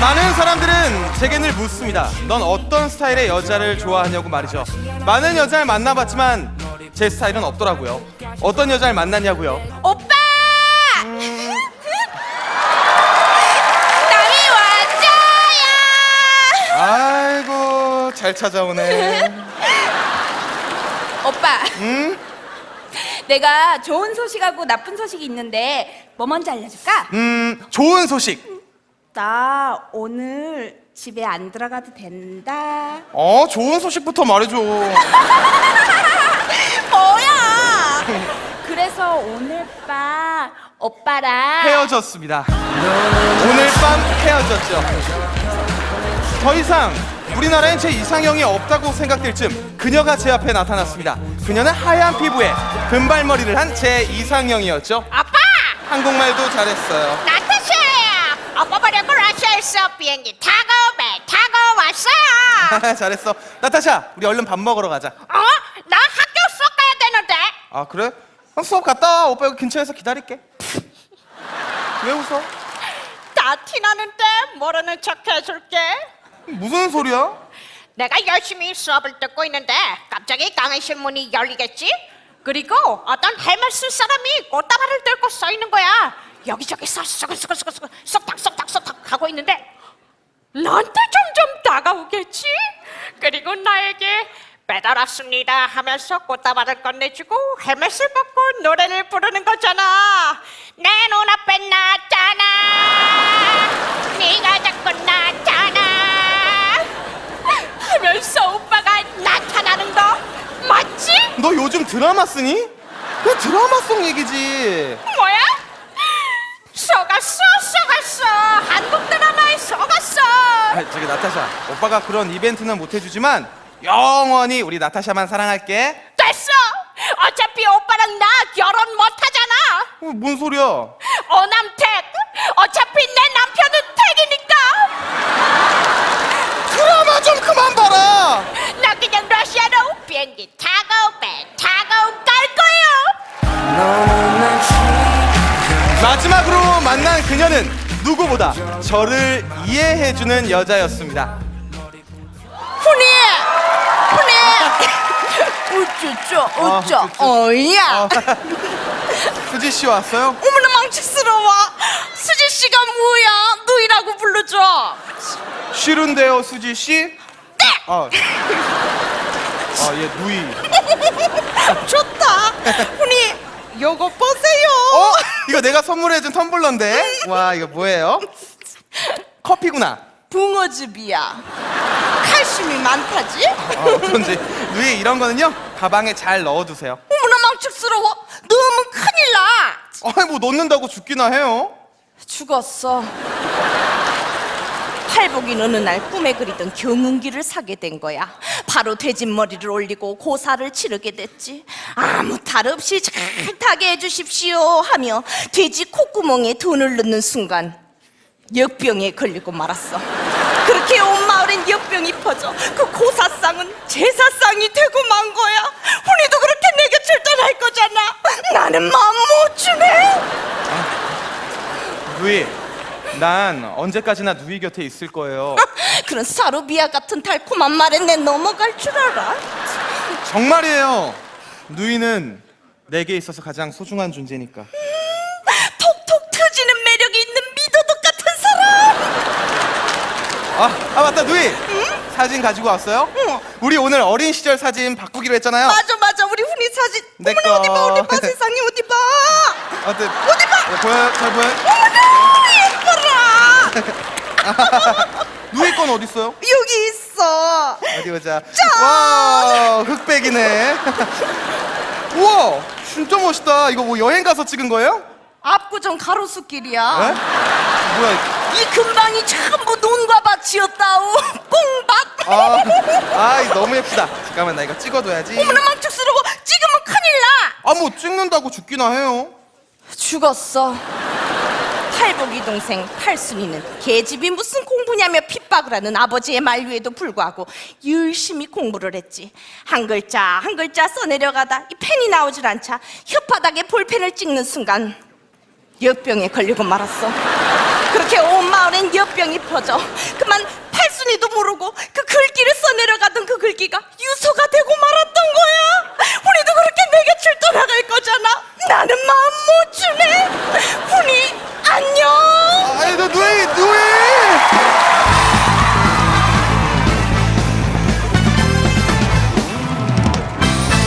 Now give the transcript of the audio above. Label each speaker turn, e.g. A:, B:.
A: 많은 사람들은 제게 늘 묻습니다. 넌 어떤 스타일의 여자를 좋아하냐고 말이죠. 많은 여자를 만나봤지만 제 스타일은 없더라고요. 어떤 여자를 만났냐고요?
B: 오빠! 남이 왔어요!
A: 아이고 잘 찾아오네.
B: 오빠,
A: 응?
B: 내가 좋은 소식하고 나쁜 소식이 있는데 뭐 먼저 알려줄까?
A: 음 좋은 소식.
B: 나 오늘 집에 안 들어가도 된다.
A: 어 좋은 소식부터 말해줘.
B: 뭐야? 그래서 오늘 밤 오빠랑
A: 헤어졌습니다. 오늘 밤 헤어졌죠. 더 이상 우리나라엔 제 이상형이 없다고 생각될 쯤 그녀가 제 앞에 나타났습니다. 그녀는 하얀 피부에 금발머리를 한 제 이상형이었죠.
C: 아빠!
A: 한국말도 잘했어요.
C: 나타샤야! 아빠 버리고 러시아에서 비행기 타고 배 타고 왔어요!
A: 잘했어. 나타샤, 우리 얼른 밥 먹으러 가자.
C: 어? 나 학교 수업 가야 되는데?
A: 아 그래? 그럼 수업 갔다 와. 오빠 여기 근처에서 기다릴게. 왜 웃어?
C: 다 티나는데 모르는 척 해줄게.
A: 무슨 소리야?
C: 내가 열심히 수업을 듣고 있는데 갑자기 강의실 문이 열리겠지? 그리고 어떤 헬멧 쓴 사람이 꽃다발을 들고 서 있는 거야. 여기저기 쏙쏙쏙쏙쏙 쏙닥 쏙닥 쏙닥 하고 있는데 나한테 점점 다가오겠지? 그리고 왔습니다 하면서 꽃다발을 건네주고 헬멧을 벗고 노래를 부르는 거잖아. 내 눈앞에 나타나. 네가 자꾸 나타나. 하면서 오빠가 나타나는 거 맞지?
A: 너 요즘 드라마 쓰니? 그 드라마 속 얘기지.
C: 뭐야? 속았어 속았어 한국 드라마에 속았어
A: 아, 저기 나타샤, 오빠가 그런 이벤트는 못 해주지만 영원히 우리 나타샤만 사랑할게.
C: 됐어 어차피 오빠랑 나 결혼 못하잖아
A: 어, 뭔 소리야?
C: 어남택 어차피 내 남편은 택이니까
A: 드라마 좀 그만 봐라.
C: 나 그냥 러시아로 비행기 타고 배 타고 갈 거예요
A: 마지막으로 만난 그녀는 누구보다 저를 이해해주는 여자였습니다.
B: 훈이! 우쭈쭈
A: 아,
B: 우쭈
A: 우쭈쭈.
B: 어이야!
A: 어, 수지 씨 왔어요?
B: 어머나 망치스러워! 수지 씨가 뭐야? 누이라고 불러줘!
A: 싫은데요, 수지 씨? 네. 아, 아, 얘 누이.
B: 좋다! 훈이 요거 보세요!
A: 어? 이거 내가 선물해준 텀블러인데? 와, 이거 뭐예요? 커피구나.
B: 붕어즙이야. 칼슘이 많다지?
A: 아, 어쩐지 누이 이런 거는요 가방에 잘 넣어두세요.
B: 어머나 망측스러워. 넣으면 큰일 나.
A: 아이 뭐 넣는다고 죽기나 해요.
B: 죽었어. 팔복인 어느 날 꿈에 그리던 경운기를 사게 된 거야. 바로 돼지머리를 올리고 고사를 치르게 됐지. 아무 탈 없이 잘 타게 해주십시오 하며 돼지 콧구멍에 돈을 넣는 순간 역병에 걸리고 말았어. 그렇게 온 마을엔 역병이 퍼져 그 고사상은 제사상이 되고 만 거야. 훈이도 그렇게 내 곁을 떠날 거잖아. 나는 마음 못 주네.
A: 누이, 난 언제까지나 누이 곁에 있을 거예요.
B: 그런 사루비아 같은 달콤한 말에 내 넘어갈 줄 알아?
A: 정말이에요. 누이는 내게 있어서 가장 소중한 존재니까. 아, 아 맞다 누이. 사진 가지고 왔어요?
B: 응.
A: 우리 오늘 어린 시절 사진 바꾸기로 했잖아요.
B: 맞아 맞아 우리 훈이 사진.
A: 내
B: 어머나 어디 봐
A: 거.
B: 어디 봐 세상에 어디 봐.
A: 어때?
B: 어디 봐.
A: 네, 보여? 잘 보여?
B: 어머나 예뻐라.
A: 누이 건 어디 있어요?
B: 여기 있어.
A: 어디 보자. 와, 흑백이네. 우와, 진짜 멋있다. 이거 뭐 여행 가서 찍은 거예요?
B: 압구정 가로수길이야.
A: 에? 뭐야?
B: 이 근방이 전부 논 과 밭이었다우. 꽁밭.
A: 아, 아, 이거 너무 예쁘다. 잠깐만, 나 이거 찍어둬야지.
B: 어머나 망측스러워. 찍으면 큰일 나.
A: 아, 뭐 찍는다고 죽기나 해요.
B: 죽었어. 팔복이 동생 팔순이는 계집이 무슨 공부냐며 핍박을 하는 아버지의 만류에도 불구하고 열심히 공부를 했지. 한 글자 한 글자 써내려가다 이 펜이 나오질 않자 혓바닥에 볼펜을 찍는 순간 역병에 걸리고 말았어. 그렇게 온 마을엔 역병이 퍼져 그만 팔순이도 모르고 그 글귀를 써내려가던 그 글귀가 유서가 되고 말